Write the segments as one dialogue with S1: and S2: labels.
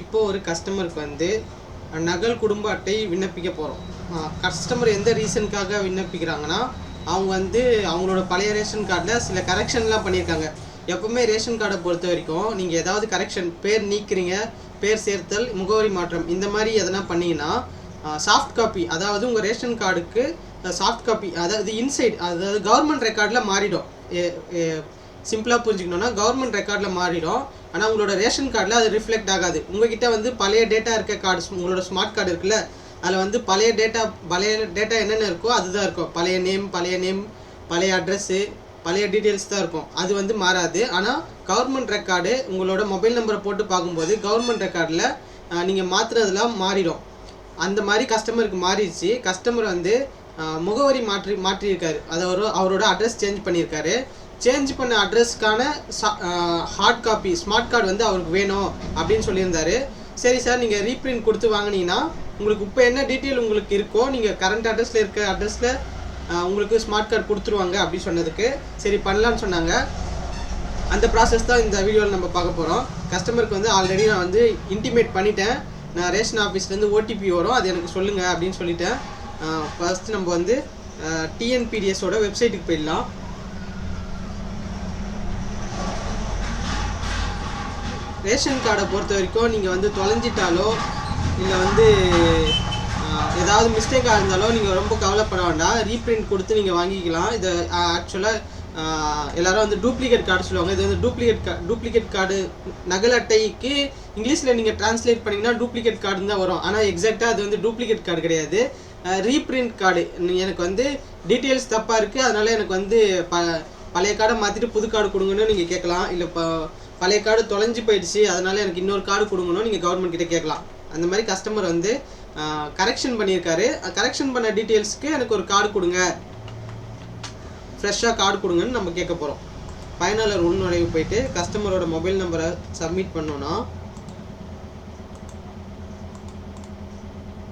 S1: இப்போ ஒரு கஸ்டமருக்கு வந்து நகல் குடும்ப அட்டை விண்ணப்பிக்க போகிறோம் கஸ்டமர் எந்த ரீசனுக்காக விண்ணப்பிக்கிறாங்கன்னா அவங்க வந்து அவங்களோட பழைய ரேஷன் கார்டில் சில கரெக்ஷன்லாம் பண்ணியிருக்காங்க. எப்பவுமே ரேஷன் கார்டை பொறுத்த வரைக்கும் நீங்கள் ஏதாவது கரெக்ஷன் பேர் நீக்கிறீங்க பேர் சேர்த்தல் முகவரி மாற்றம் இந்த மாதிரி எதனா பண்ணிங்கன்னா சாஃப்ட் காப்பி அதாவது உங்கள் ரேஷன் கார்டுக்கு சாஃப்ட் காப்பி அதாவது இன்சைட் அதாவது கவர்மெண்ட் ரெக்கார்டில் மாறிடும். சிம்பிளாக புரிஞ்சுக்கணுன்னா கவர்மெண்ட் ரெக்கார்டில் மாறிடும். ஆனால் உங்களோட ரேஷன் கார்டில் அது ரிஃப்ளெக்ட் ஆகாது. உங்ககிட்ட வந்து பழைய டேட்டா இருக்க கார்டு உங்களோட ஸ்மார்ட் கார்டு இருக்குல்ல அதில் வந்து பழைய டேட்டா பழைய டேட்டா என்னென்ன இருக்கோ அதுதான் இருக்கும். பழைய நேம் பழைய நேம் பழைய அட்ரஸ்ஸு பழைய டீட்டெயில்ஸ் தான் இருக்கும். அது வந்து மாறாது. ஆனால் கவர்மெண்ட் ரெக்கார்டு உங்களோட மொபைல் நம்பரை போட்டு பார்க்கும்போது கவர்மெண்ட் ரெக்கார்டில் நீங்கள் மாற்றுறதுலாம் மாறிடும். அந்த மாதிரி கஸ்டமருக்கு மாறிடுச்சு. கஸ்டமர் வந்து முகவரி மாற்றி மாற்றியிருக்காரு. அதாவது அவரோட அட்ரஸ் சேஞ்ச் பண்ணியிருக்காரு. சேஞ்ச் பண்ண அட்ரஸ்க்கான ஹார்ட் காப்பி ஸ்மார்ட் கார்டு வந்து அவருக்கு வேணும் அப்படின்னு சொல்லியிருந்தாரு. சரி சார் நீங்கள் ரீப்ரிண்ட் கொடுத்து வாங்குனீங்கன்னா உங்களுக்கு இப்போ என்ன டீட்டெயில் உங்களுக்கு இருக்கோ நீங்கள் கரண்ட் அட்ரஸில் இருக்க அட்ரஸில் உங்களுக்கு ஸ்மார்ட் கார்டு கொடுத்துருவாங்க அப்படின்னு சொன்னதுக்கு சரி பண்ணலான்னு சொன்னாங்க. அந்த ப்ராசஸ் தான் இந்த வீடியோவில் நம்ம பார்க்க போகிறோம் கஸ்டமருக்கு வந்து ஆல்ரெடி நான் வந்து இன்டிமேட் பண்ணிட்டேன். நான் ரேஷன் ஆஃபீஸ்லேருந்து ஓடிபி வரும். அது எனக்கு சொல்லுங்கள் அப்படின்னு சொல்லிட்டேன். ஃபஸ்ட்டு நம்ம வந்து டிஎன்பிடிஎஸோட வெப்சைட்டுக்கு போயிடலாம். ரேஷன் கார்டை பொறுத்த வரைக்கும் நீங்கள் வந்து தொலைஞ்சிட்டாலோ இல்லை வந்து ஏதாவது மிஸ்டேக்காக இருந்தாலோ நீங்கள் ரொம்ப கவலைப்பட வேண்டாம். ரீப்ரிண்ட் கொடுத்து நீங்கள் வாங்கிக்கலாம். இது ஆக்சுவலாக எல்லாரும் வந்து டூப்ளிகேட் கார்டு சொல்லுவாங்க. இது வந்து டூப்ளிகேட் கா டூப்ளிகேட் கார்டு நகல் அட்டைக்கு இங்கிலீஷில் நீங்கள் ட்ரான்ஸ்லேட் பண்ணிங்கன்னா டூப்ளிகேட் கார்டு தான் வரும். ஆனால் எக்ஸாக்டாக அது வந்து டூப்ளிகேட் கார்டு கிடையாது. ரீப்ரிண்ட் கார்டு எனக்கு வந்து டீட்டெயில்ஸ் தப்பாக இருக்குது அதனால் எனக்கு வந்து ப பழைய கார்டை மாற்றிட்டு புது கார்டு கொடுங்கன்னு நீங்கள் கேட்கலாம். இல்லை இப்போ பழைய கார்டு தொலைஞ்சு போயிடுச்சு அதனால எனக்கு இன்னொரு கார்டு கொடுங்கன்னு நீங்கள் கவர்மெண்ட் கிட்ட கேட்கலாம். அந்த மாதிரி கஸ்டமர் வந்து கரெக்ஷன் பண்ணியிருக்காரு. கரெக்ஷன் பண்ண டீட்டெயில்ஸ்க்கு எனக்கு ஒரு கார்டு கொடுங்க. ஃப்ரெஷ்ஷாக கார்டு கொடுங்கன்னு நம்ம கேட்க போகிறோம் பயனாளர் உள்நுழைவு போயிட்டு கஸ்டமரோட மொபைல் நம்பரை சப்மிட் பண்ணோன்னா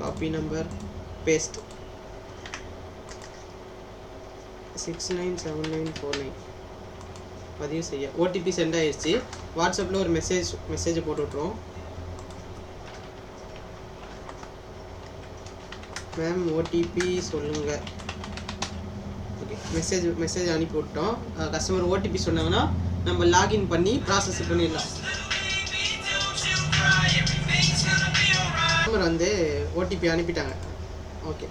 S1: copy number paste six nine seven nine four nine பதிவு செய்ய ஓடிபி சென்ட் ஆயிடுச்சு வாட்ஸ்அப்பில் ஒரு மெசேஜ் மெசேஜை போட்டு விட்ருவோம் மேம் ஓடிபி சொல்லுங்கள் ஓகே மெசேஜ் மெசேஜ் அனுப்பி விட்டோம். கஸ்டமர் ஓடிபி சொன்னாங்கன்னா நம்ம லாகின் பண்ணி ப்ராசஸ் பண்ணிடலாம். கஸ்டமர் வந்து ஓடிபி அனுப்பிட்டாங்க. ஓகே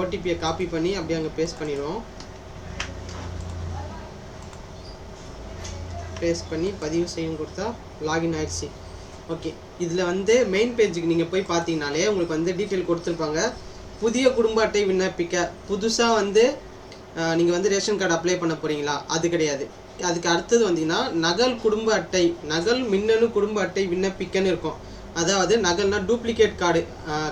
S1: ஓடிபியை காப்பி பண்ணி அப்படியே அங்கே பேஸ்ட் பண்ணிடுவோம். பேஸ்ட் பண்ணி பதிவு செய்யும் கொடுத்தா லாகின் ஆயிடுச்சு. ஓகே இதில் வந்து மெயின் பேஜுக்கு நீங்கள் போய் பார்த்தீங்கனாலே உங்களுக்கு வந்து டீட்டெயில் கொடுத்துருப்பாங்க. புதிய குடும்ப அட்டை விண்ணப்பிக்க புதுசாக வந்து நீங்கள் வந்து ரேஷன் கார்டு அப்ளை பண்ண போகிறீங்களா அது கிடையாது. அதுக்கு அடுத்தது வந்தீங்கன்னா நகல் குடும்ப அட்டை நகல் மின்னணு குடும்ப அட்டை விண்ணப்பிக்கன்னு இருக்கும். அதாவது நகல்னா duplicate card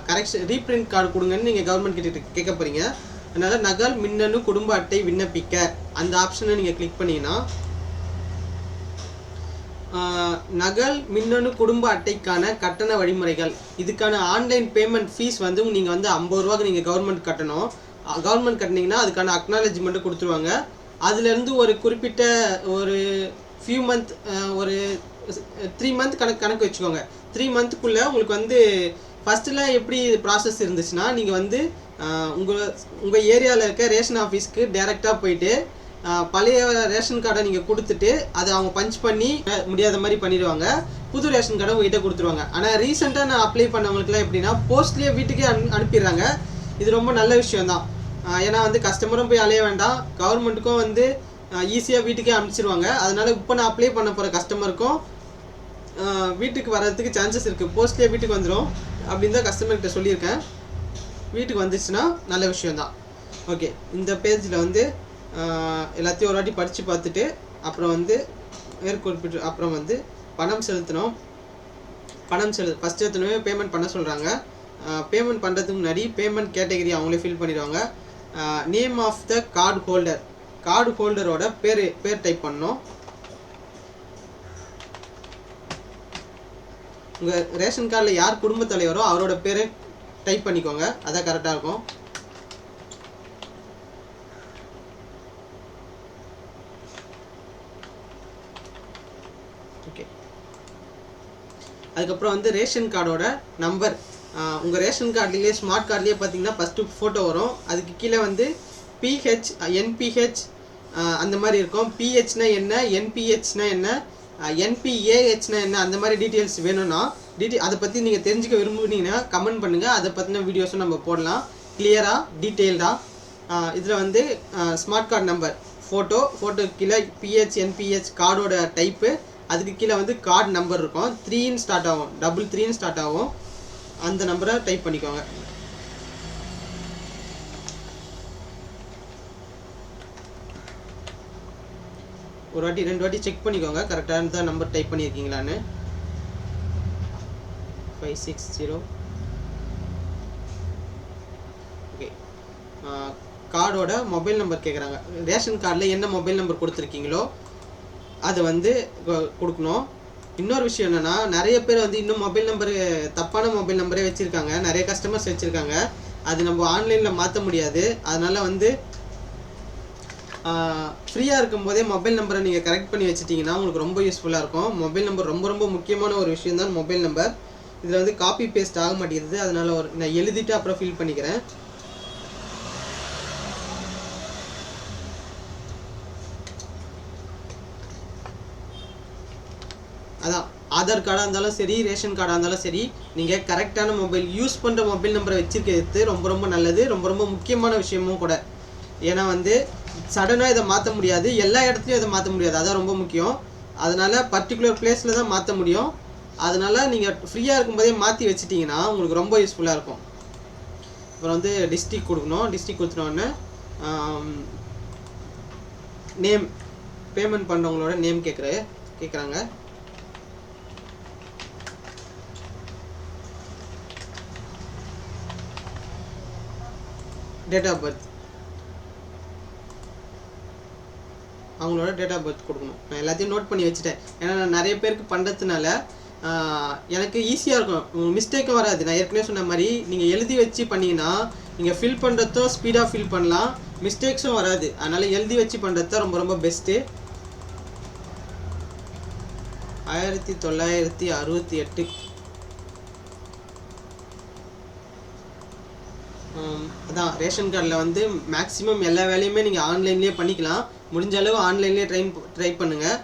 S1: correction reprint card கொடுங்கன்னு நீங்கள் கவர்மெண்ட் கிட்ட கேட்க போகிறீங்க அதனால் நகல் மின்னணு குடும்ப அட்டை விண்ணப்பிக்க அந்த ஆப்ஷனை நீங்கள் கிளிக் பண்ணிங்கன்னா நகல் மின்னணு குடும்ப அட்டைக்கான கட்டண வழிமுறைகள். இதுக்கான ஆன்லைன் பேமெண்ட் ஃபீஸ் வந்து நீங்கள் வந்து ஐம்பது ரூபாய்க்கு நீங்கள் கவர்மெண்ட் கட்டணும். கவர்மெண்ட் கட்டினீங்கன்னா அதுக்கான அக்னாலஜ்மெண்ட்டு கொடுத்துருவாங்க. அதுலேருந்து ஒரு குறிப்பிட்ட ஒரு ஃபியூ மந்த் ஒரு த்ரீ மந்த் கணக்கு கணக்கு வச்சுக்கோங்க. த்ரீ மந்த்துக்குள்ளே உங்களுக்கு வந்து ஃபஸ்ட்டில் எப்படி ப்ராசஸ் இருந்துச்சுன்னா நீங்கள் வந்து உங்கள் உங்கள் ஏரியாவில் இருக்க ரேஷன் ஆஃபீஸ்க்கு டேரெக்டாக போயிட்டு பழைய ரேஷன் கார்டை நீங்கள் கொடுத்துட்டு அதை அவங்க பஞ்ச் பண்ணி முடியாத மாதிரி பண்ணிடுவாங்க. புது ரேஷன் கார்டை உங்ககிட்ட கொடுத்துருவாங்க. ஆனால் ரீசெண்டாக நான் அப்ளை பண்ணவங்களுக்குலாம் எப்படின்னா போஸ்ட்லேயே வீட்டுக்கே அனு அனுப்பிடுறாங்க. இது ரொம்ப நல்ல விஷயம் தான் ஏன்னா வந்து கஸ்டமரும் போய் அலைய வேண்டாம். கவர்மெண்ட்டுக்கும் வந்து ஈஸியாக வீட்டுக்கே அனுப்பிச்சிருவாங்க. அதனால் இப்போ நான் அப்ளை பண்ண போகிற கஸ்டமருக்கும் வீட்டுக்கு வர்றதுக்கு சான்சஸ் இருக்குது போஸ்ட்லேயே வீட்டுக்கு வந்துடும் அப்படின்னு தான் கஸ்டமர்கிட்ட சொல்லியிருக்கேன். வீட்டுக்கு வந்துச்சுன்னா நல்ல விஷயம்தான். ஓகே இந்த பேஜில் வந்து எல்லாத்தையும் ஒரு வாட்டி படித்து பார்த்துட்டு அப்புறம் வந்து மேற்குறிப்பிட்டு அப்புறம் வந்து பணம் செலுத்தணும். பணம் செலு ஃபஸ்ட் எடுத்துனவே பேமெண்ட் பண்ண சொல்கிறாங்க பேமெண்ட் பண்ணுறதுக்கு முன்னாடி பேமெண்ட் கேட்டகரி அவங்களே ஃபில் பண்ணிடுவாங்க. Name of the card holder card ஹோல்டரோட பேர் பேர் டைப் பண்ணோம் உங்கள் ரேஷன் கார்டில் யார் குடும்பத் தலைவரோ அவரோட பேரை டைப் பண்ணிக்கோங்க. அதான் கரெக்டாக இருக்கும். ஓகே அதுக்கப்புறம் வந்து ரேஷன் கார்டோட நம்பர் உங்கள் ரேஷன் கார்டுலேயே ஸ்மார்ட் கார்டுலேயே பார்த்தீங்கன்னா ஃபஸ்ட்டு ஃபோட்டோ வரும். அதுக்கு கீழே வந்து பிஹெச் என்பிஹெச் அந்த மாதிரி இருக்கும். பிஹெச்னா என்ன? என்பிஹெச்னா என்ன? என்பிஏஹெச்னா என்ன? அந்த மாதிரி டீட்டெயில்ஸ் வேணும்னா டீட்டெயில் அதை பற்றி நீங்கள் தெரிஞ்சுக்க விரும்புனீங்கன்னா கமெண்ட் பண்ணுங்கள் அதை பற்றின வீடியோஸும் நம்ம போடலாம். கிளியராக டீட்டெயில்டாக இதில் வந்து smart card number photo photo கீழே பிஹெச் என்பிஹெச் கார்டோட டைப்பு அதுக்கு கீழே வந்து கார்டு நம்பர் இருக்கும். த்ரீன்னு ஸ்டார்ட் ஆகும். டபுள் த்ரீன்னு ஸ்டார்ட் ஆகும். அந்த நம்பரை டைப் பண்ணிக்கோங்க. ஒரு வாட்டி ரெண்டு வாட்டி செக் பண்ணிக்கோங்க. கரெக்டாக தான் நம்பர் டைப் பண்ணியிருக்கீங்களான்னு ஃபைவ் சிக்ஸ் ஜீரோ ஓகே கார்டோட மொபைல் நம்பர் கேட்குறாங்க ரேஷன் கார்டில் என்ன மொபைல் நம்பர் கொடுத்துருக்கீங்களோ அதை வந்து கொடுக்கணும். இன்னொரு விஷயம் என்னென்னா நிறைய பேர் வந்து இன்னும் மொபைல் நம்பரு தப்பான மொபைல் நம்பரே வச்சுருக்காங்க. நிறைய கஸ்டமர்ஸ் வச்சுருக்காங்க. அது நம்ம ஆன்லைனில் மாற்ற முடியாது. அதனால் வந்து ஃப்ரீயாக இருக்கும்போதே மொபைல் நம்பரை நீங்கள் கரெக்ட் பண்ணி வச்சிட்டிங்கன்னா உங்களுக்கு ரொம்ப யூஸ்ஃபுல்லாக இருக்கும். மொபைல் நம்பர் ரொம்ப ரொம்ப முக்கியமான ஒரு விஷயம் தான் மொபைல் நம்பர். இதில் வந்து காப்பி பேஸ்ட் ஆக மாட்டேங்குது. அதனால் ஒரு நான் எழுதிட்டு அப்புறம் ஃபில் பண்ணிக்கிறேன். அதான் ஆதார் கார்டாக இருந்தாலும் சரி ரேஷன் கார்டாக இருந்தாலும் சரி நீங்கள் கரெக்டான மொபைல் யூஸ் பண்ணுற மொபைல் நம்பரை வச்சுருக்கிறது ரொம்ப ரொம்ப நல்லது ரொம்ப ரொம்ப முக்கியமான விஷயமும் கூட. ஏன்னா வந்து சடனாக இதை மாற்ற முடியாது எல்லா இடத்துலையும் இதை மாற்ற முடியாது அதான் ரொம்ப முக்கியம். அதனால் பர்டிகுலர் பிளேஸில் தான் மாற்ற முடியும். அதனால் நீங்கள் ஃப்ரீயாக இருக்கும்போதே மாற்றி வச்சிட்டிங்கன்னா உங்களுக்கு ரொம்ப யூஸ்ஃபுல்லாக இருக்கும். அப்புறம் வந்து டிஸ்ட்ரிக் கொடுக்கணும் டிஸ்ட்ரிக் கொடுத்துனோடனே நேம் பேமெண்ட் பண்ணுறவங்களோட நேம் கேட்குற கேட்குறாங்க டேட் ஆஃப் பர்த் அவங்களோட டேட் ஆஃப் பர்த் கொடுக்கணும். நான் எல்லாத்தையும் நோட் பண்ணி வச்சுட்டேன். ஏன்னா நான் நிறைய பேருக்கு பண்ணுறதுனால எனக்கு ஈஸியாக இருக்கும். மிஸ்டேக்கும் வராது. நான் ஏற்கனவே சொன்ன மாதிரி நீங்கள் எழுதி வச்சு பண்ணீங்கன்னா நீங்கள் ஃபில் பண்ணுறதோ ஸ்பீடாக ஃபில் பண்ணலாம். மிஸ்டேக்ஸும் வராது. அதனால் எழுதி வச்சு பண்ணுறது ரொம்ப ரொம்ப பெஸ்ட்டு ஆயிரத்தி தொள்ளாயிரத்தி அறுபத்தி எட்டு அதான் ரேஷன் கார்டில் வந்து மேக்ஸிமம் எல்லா வேலையுமே நீங்கள் ஆன்லைன்லேயே பண்ணிக்கலாம். முடிஞ்ச அளவு ஆன்லைன்லேயே ட்ரை ட்ரை பண்ணுங்கள்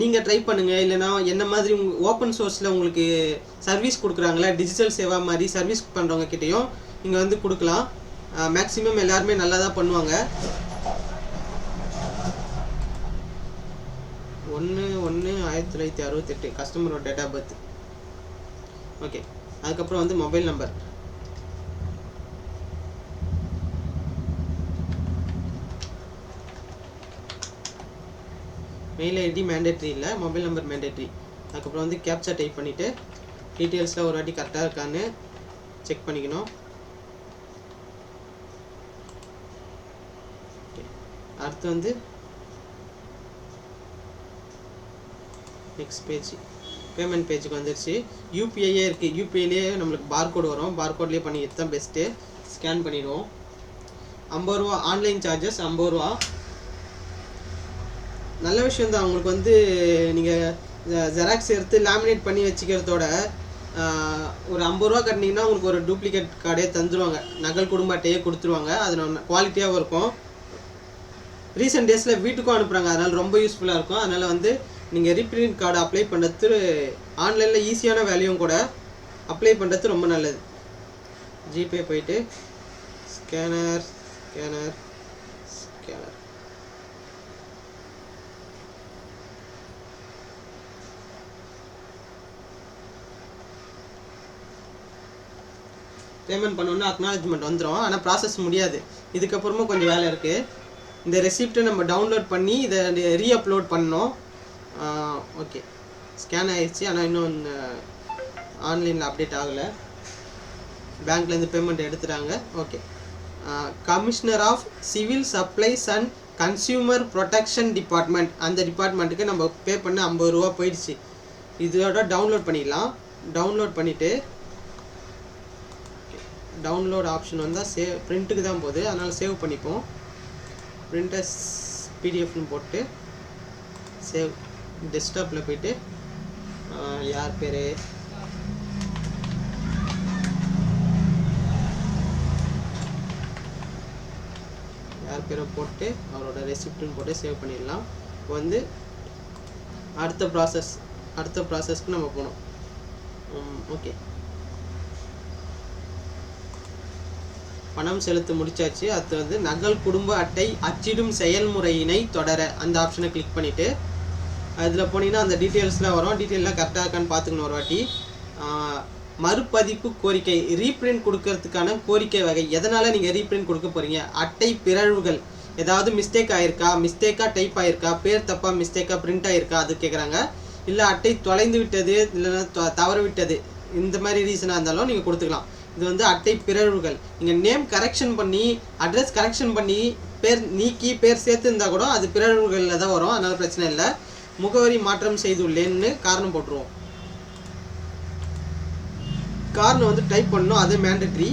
S1: நீங்கள் ட்ரை பண்ணுங்கள் இல்லைனா என்ன மாதிரி ஓப்பன் சோர்ஸில் உங்களுக்கு சர்வீஸ் கொடுக்குறாங்களா டிஜிட்டல் சேவா மாதிரி சர்வீஸ் பண்ணுறவங்க கிட்டேயும் நீங்கள் வந்து கொடுக்கலாம். மேக்ஸிமம் எல்லாருமே நல்லா தான் பண்ணுவாங்க. ஒன்று ஒன்று ஆயிரத்தி தொள்ளாயிரத்தி அறுபத்தெட்டு கஸ்டமரோட டேட் ஆஃப் பர்த் ஓகே அதுக்கப்புறம் வந்து mobile number mail ID mandatory இல்லை மொபைல் நம்பர் மேண்டேட்ரி அதுக்கப்புறம் வந்து கேப்சா டைப் பண்ணிவிட்டு டீட்டெயில்ஸ்லாம் ஒரு வாட்டி கரெக்டாக இருக்கான்னு செக் பண்ணிக்கணும். அடுத்து வந்து நெக்ஸ்ட் பேஜ் பேமெண்ட் பேஜுக்கு வந்துருச்சு. யூபிஐயே இருக்குது யூபிஐலேயே நம்மளுக்கு பார்கோடு வரும். பார்கோட்லேயே பண்ணி தான் பெஸ்ட்டு ஸ்கேன் பண்ணிடுவோம். ஐம்பது ரூபா ஆன்லைன் சார்ஜஸ் ஐம்பது ரூபா. நல்ல விஷயம் தான் உங்களுக்கு வந்து நீங்கள் ஜெராக்ஸ் எடுத்து லேமினேட் பண்ணி வச்சுக்கிறதோட ஒரு ஐம்பது ரூபா கட்டினீங்கன்னா உங்களுக்கு ஒரு டூப்ளிகேட் கார்டே தந்துருவாங்க. நகல் குடும்ப அட்டையே கொடுத்துருவாங்க. அது குவாலிட்டியாகவும் இருக்கும். ரீசெண்ட் டேஸில் வீட்டுக்கும் அனுப்புகிறாங்க அதனால் ரொம்ப யூஸ்ஃபுல்லாக இருக்கும். அதனால் வந்து நீங்கள் ரீப்ரிண்ட் கார்டு அப்ளை பண்ணுறது ஆன்லைனில் ஈஸியான வேலையும் கூட அப்ளை பண்ணுறது ரொம்ப நல்லது. ஜிபே போயிட்டு ஸ்கேனர் ஸ்கேனர் ஸ்கேனர் பேமெண்ட் பண்ணோன்னா அக்னாலஜ்மெண்ட் வந்துடும் ஆனால் ப்ராசஸ் முடியாது. இதுக்கப்புறமும் கொஞ்சம் வேலை இருக்குது இந்த ரெசிப்ட்டை நம்ம டவுன்லோட் பண்ணி இதை ரீ அப்லோட் பண்ணோம் ஓகே ஸ்கேன் ஆகிடுச்சு ஆனால் இன்னும் ஆன்லைனில் அப்டேட் ஆகலை. பேங்க்லேருந்து பேமெண்ட் எடுத்துட்டாங்க. Okay commissioner of civil supplies and consumer protection department அந்த டிபார்ட்மெண்ட்டுக்கு நம்ம பே பண்ண ஐம்பது ரூபா போயிடுச்சு. இதோட டவுன்லோட் பண்ணிடலாம். டவுன்லோட் பண்ணிவிட்டு டவுன்லோட் ஆப்ஷன் வந்தால் சேவ் ப்ரிண்ட்டுக்கு தான் போகுது. அதனால் சேவ் பண்ணிப்போம். ப்ரிண்டர்ஸ் பிடிஎஃப்னு போட்டு சேவ் டெஸ்க்டாப்பில் போய்ட்டு யார் பேர்? யார் பேரை போட்டு அவரோட ரெசிப்ட்னு போட்டு சேவ் பண்ணிடலாம். இப்போ வந்து அடுத்த ப்ராசஸ் அடுத்த ப்ராசஸ்க்கு நம்ம போகணும். ஓகே பணம் செலுத்த முடிச்சாச்சு. அது வந்து நகல் குடும்ப அட்டை அச்சிடும் செயல்முறையினை தொடர அந்த ஆப்ஷனை கிளிக் பண்ணிவிட்டு அதில் போனீங்கன்னா அந்த டீட்டெயில்ஸ்லாம் வரும். டீட்டெயிலாம் கரெக்டாக இருக்கான்னு பார்த்துக்கணும் ஒரு வாட்டி. மறுபதிப்பு கோரிக்கை ரீப்ரிண்ட் கொடுக்கறதுக்கான கோரிக்கை வகை. எதனால் நீங்கள் ரீப்ரிண்ட் கொடுக்க போகிறீங்க அட்டை பிறழ்வுகள். ஏதாவது மிஸ்டேக் ஆயிருக்கா? மிஸ்டேக்காக டைப் ஆயிருக்கா? பேர் தப்பாக மிஸ்டேக்காக பிரிண்ட் ஆயிருக்கா? அது கேட்குறாங்க இல்லை அட்டை தொலைந்து விட்டது இல்லைன்னா த- தவறு விட்டது இந்த மாதிரி ரீசனாக இருந்தாலும் நீங்கள் கொடுத்துக்கலாம். இது வந்து அட்டை பிறழ்வுகள். நீங்கள் நேம் கரெக்ஷன் பண்ணி அட்ரஸ் கரெக்ஷன் பண்ணி பேர் நீக்கி பேர் சேர்த்துருந்தா கூட அது பிறழ்வுகளில் தான் வரும். அதனால் பிரச்சனை இல்லை. முகவரி மாற்றம் செய்துள்ளேன்னு காரணம் போட்டுருவோம். காரணம் வந்து டைப் பண்ணணும். அது மேண்டட்ரி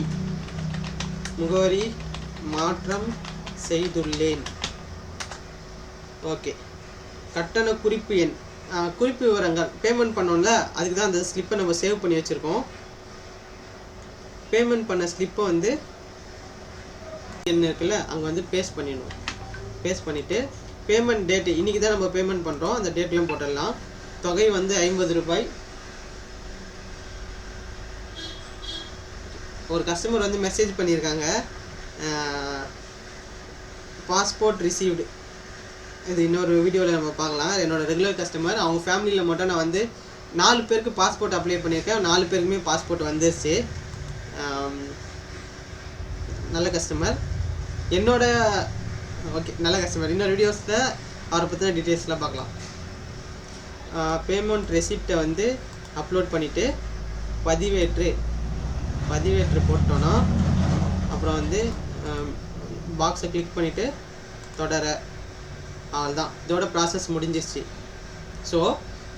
S1: முகவரி மாற்றம் செய்துள்ளேன். ஓகே கட்டண குறிப்பு எண். குறிப்பு விவரங்கள். பேமெண்ட் பண்ணோம்ல அதுக்கு தான் அந்த ஸ்லிப்பை நம்ம சேவ் பண்ணி வச்சுருக்கோம். பேமெண்ட் பண்ண ஸ்லிப்பை வந்து என்ன இருக்குல்ல அங்கே வந்து பேஸ்ட் பண்ணிடணும். பேஸ்ட் பண்ணிவிட்டு பேமெண்ட் டேட்டு இன்றைக்கி தான் நம்ம பேமெண்ட் பண்ணுறோம் அந்த டேட்லையும் போட்டுடலாம். தொகை வந்து ஐம்பது ரூபாய். ஒரு கஸ்டமர் வந்து மெசேஜ் பண்ணியிருக்காங்க. பாஸ்போர்ட் ரிசீவ்டு இது இன்னொரு வீடியோவில் நம்ம பார்க்கலாம். என்னோடய ரெகுலர் கஸ்டமர் அவங்க ஃபேமிலியில் மட்டும் நான் வந்து நாலு பேருக்கு பாஸ்போர்ட் அப்ளை பண்ணியிருக்கேன். நாலு பேருக்குமே பாஸ்போர்ட் வந்துருச்சு. நல்ல கஸ்டமர் என்னோட ஓகே நல்ல கஸ்டமர் இன்னொரு வீடியோஸில் அவரை பற்றின டீட்டெயில்ஸ்லாம் பார்க்கலாம். பேமெண்ட் ரெசிப்டை வந்து அப்லோட் பண்ணிவிட்டு பதிவேற்று பதிவேற்று போட்டோன்னா அப்புறம் வந்து பாக்ஸை கிளிக் பண்ணிவிட்டு தொடர அவ்வளோதான் இதோட ப்ராசஸ் முடிஞ்சிருச்சு. ஸோ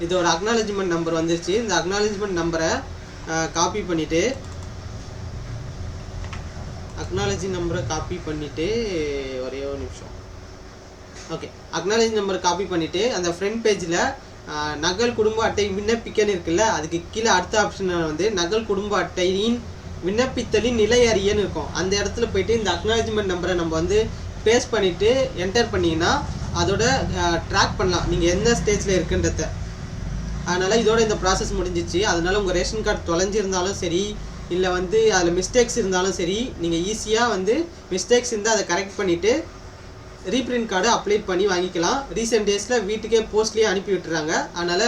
S1: இதோட அக்னாலஜ்மெண்ட் நம்பர் வந்துருச்சு. இந்த அக்னாலஜ்மெண்ட் நம்பரை காப்பி பண்ணிவிட்டு அக்னாலஜி நம்பரை காப்பி பண்ணிவிட்டு ஒரே ஒரு நிமிஷம். ஓகே அக்னாலஜி நம்பரை காப்பி பண்ணிவிட்டு அந்த ஃப்ரண்ட் பேஜில் நகல் குடும்ப அட்டை விண்ணப்பிக்கன்னு இருக்குல்ல அதுக்கு கீழே அடுத்த ஆப்ஷன் வந்து நகல் குடும்ப அட்டையின் விண்ணப்பித்தலின் நிலை அறியன்னு இருக்கும். அந்த இடத்துல போயிட்டு இந்த அக்னாலஜ்மெண்ட் நம்பரை நம்ம வந்து பேஸ்ட் பண்ணிவிட்டு என்டர் பண்ணிங்கன்னா அதோட ட்ராக் பண்ணலாம். நீங்கள் எந்த ஸ்டேஜில் இருக்குன்றத. அதனால் இதோட இந்த ப்ராசஸ் முடிஞ்சிச்சு. அதனால் உங்கள் ரேஷன் கார்டு தொலைஞ்சிருந்தாலும் சரி இல்லை வந்து அதில் மிஸ்டேக்ஸ் இருந்தாலும் சரி நீங்கள் ஈஸியாக வந்து மிஸ்டேக்ஸ் இருந்தால் அதை கரெக்ட் பண்ணிவிட்டு ரீப்ரிண்ட் கார்டு அப்ளை பண்ணி வாங்கிக்கலாம். ரீசெண்ட் டேஸில் வீட்டுக்கே போஸ்ட்லேயே அனுப்பி விட்டுறாங்க. அதனால்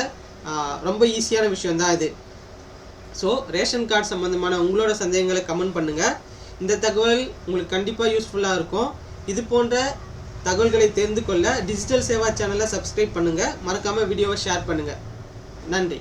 S1: ரொம்ப ஈஸியான விஷயம் தான் இது. ஸோ ரேஷன் கார்டு சம்மந்தமான உங்களோட சந்தேகங்களை கமெண்ட் பண்ணுங்கள் இந்த தகவல் உங்களுக்கு கண்டிப்பாக யூஸ்ஃபுல்லாக இருக்கும். இது போன்ற தகவல்களை தெரிந்து கொள்ள டிஜிட்டல் சேவா சேனலை சப்ஸ்கிரைப் பண்ணுங்கள் மறக்காமல் வீடியோவை ஷேர் பண்ணுங்கள் நன்றி.